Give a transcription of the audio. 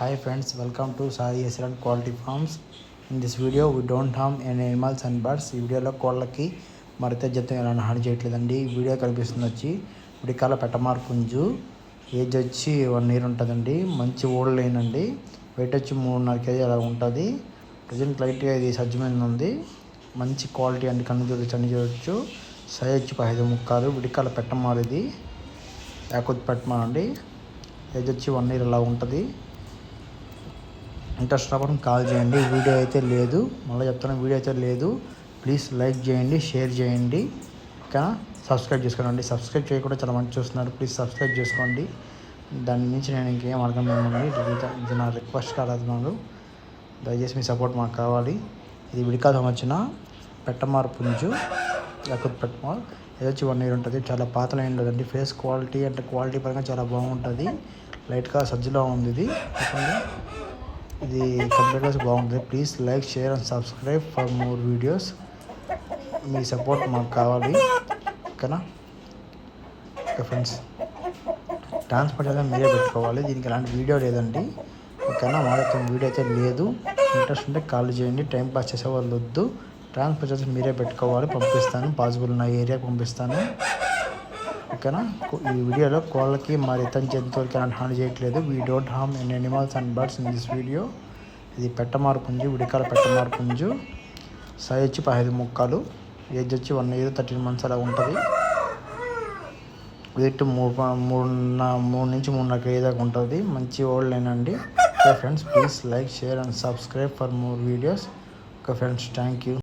Hi friends, welcome to Sai Excellent Quality Farms. In this video, we don't harm any animals and birds. ఈ వీడియోలో కోళ్ళకి మరితే జతం ఎలా హాని చేయట్లేదండి. ఈ వీడియో కనిపిస్తుంది వచ్చి ఉడికాల పెట్టమార్ పుంజు. ఏజ్ వచ్చి వన్ ఇయర్ ఉంటుందండి. మంచి ఓల్డ్ లైన్ అండి. వెయిట్ వచ్చి మూడున్నర కేజీ అలా ఉంటుంది. ప్రజెంట్ లైట్గా ఇది సజ్జమైన ఉంది. మంచి క్వాలిటీ అండి. కన్ను చూడొచ్చు అన్ని చూడొచ్చు. సైజ్ వచ్చి పదిహేను ముక్కాలు. ఉడికాల పెట్టమార్ ఇది. యాకొద్ది పెట్టమార్ అండి ఏజ్ వచ్చి వన్ ఇయర్ అలా ఉంటుంది. ఇంట్రెస్ట్ రావడం కాల్ చేయండి. వీడియో అయితే లేదు. మళ్ళీ చెప్తాను వీడియో అయితే లేదు. ప్లీజ్ లైక్ చేయండి షేర్ చేయండి. ఇంకా సబ్స్క్రైబ్ చేసుకోండి. సబ్స్క్రైబ్ చేయకుండా చాలా మంది చూస్తున్నారు. ప్లీజ్ సబ్స్క్రైబ్ చేసుకోండి. దాని నుంచి నేను ఇంకేం అడగలేమండి ఇది నా రిక్వెస్ట్ కాదు దయచేసి మీ సపోర్ట్ మాకు కావాలి. ఇది విడికాలం వచ్చిన పెట్టమార్ పుంజు. లేకపోతే పెట్టమార్. ఇది వచ్చి వన్ ఇయర్ ఉంటుంది. చాలా పాత లైన్ లేదండి. ఫేస్ క్వాలిటీ అంటే క్వాలిటీ పరంగా చాలా బాగుంటుంది. లైట్గా సజ్జలో ఉంది ఇది. ఇది కంప్లీట్గా బాగుంటుంది please like share and subscribe for more videos me support మాకు కావాలి. ఓకేనా? ఓకే ఫ్రెండ్స్ ట్రాన్స్పోర్ట్ అయితే మీరే పెట్టుకోవాలి. దీనికి ఎలాంటి వీడియో లేదండి. ఓకేనా? మాతో వీడియో అయితే లేదు. ఇంట్రెస్ట్ ఉంటే కాల్ చేయండి. టైం పాస్ చేసే వాళ్ళు వద్దు. ట్రాన్స్పోర్ట్ అయితే మీరే పెట్టుకోవాలి. పంపిస్తాను. పాసిబుల్ ఉన్న ఏరియాకి పంపిస్తాను. ఓకేనా? ఈ వీడియోలో కోళ్ళకి మరి ఇతర జంతువులకి ఎలాంటి హాని చేయట్లేదు. We don't harm an animals and birds in this video ఇది పెట్టమారు పుంజు ఉడికాల పెట్టమారు పుంజు సైజ్ వచ్చి పదిహేను ముక్కలు. ఏజ్ వచ్చి వన్ ఇయర్ థర్టీన్ మంత్స్ అలా ఉంటుంది. వెయిట్ మూడు ప- మూడున్న మూడు నుంచి మూడున్నర కేజీ దాకా ఉంటుంది. మంచి ఓల్డ్ లేనండి okay friends please like share and subscribe for more videos. Okay friends thank you